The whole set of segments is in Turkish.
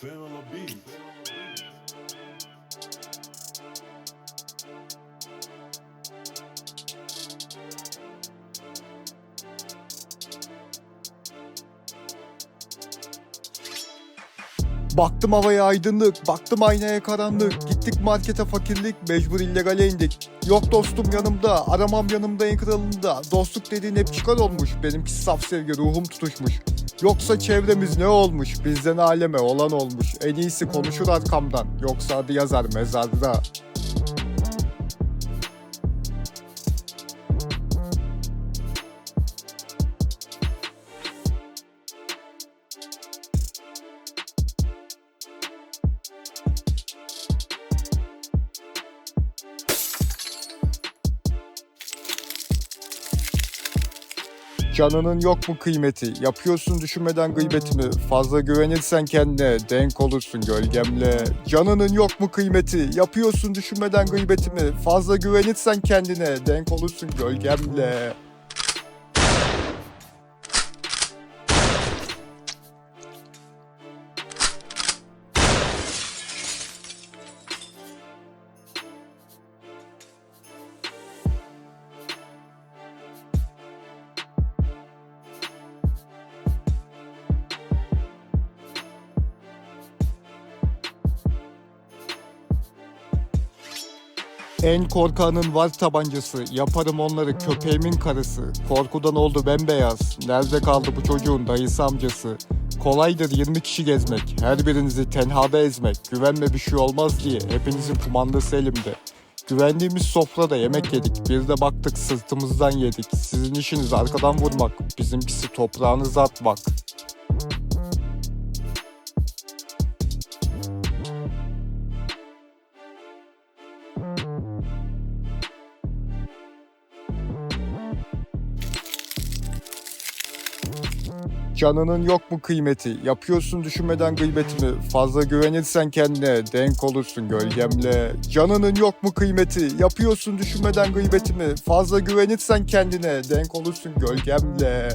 The beat. Baktım havaya aydınlık, baktım aynaya karanlık. Gittik markete fakirlik, mecbur illegale indik. Yok dostum yanımda, aramam yanımda en kralında. Dostluk dediğin hep çıkar olmuş, benimkisi saf sevgi, ruhum tutuşmuş. Yoksa çevremiz ne olmuş, bizden aleme olan olmuş. En iyisi konuşur arkamdan, yoksa adı yazar mezarda. Canının yok mu kıymeti? Yapıyorsun düşünmeden gıybetimi. Fazla güvenirsen kendine denk olursun gölgemle. Canının yok mu kıymeti? Yapıyorsun düşünmeden gıybetimi. Fazla güvenirsen kendine denk olursun gölgemle. En korkanın var tabancası. Yaparım onları köpeğimin karısı. Korkudan oldu bembeyaz. Nerede kaldı bu çocuğun dayısı amcası? Kolaydır 20 kişi gezmek. Her birinizi tenhada ezmek. Güvenme bir şey olmaz diye. Hepinizin kumandası elimde. Güvendiğimiz sofrada yemek yedik. Bir de baktık sırtımızdan yedik. Sizin işiniz arkadan vurmak. Bizimkisi toprağınıza atmak. Canının yok mu kıymeti? Yapıyorsun düşünmeden gıybetimi. Fazla güvenirsen kendine denk olursun gölgemle. Canının yok mu kıymeti? Yapıyorsun düşünmeden gıybetimi. Fazla güvenirsen kendine denk olursun gölgemle.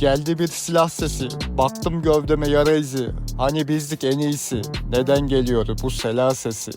Geldi bir silah sesi. Baktım gövdeme yara izi. Hani bizdik en iyisi. Neden geliyor bu sela sesi?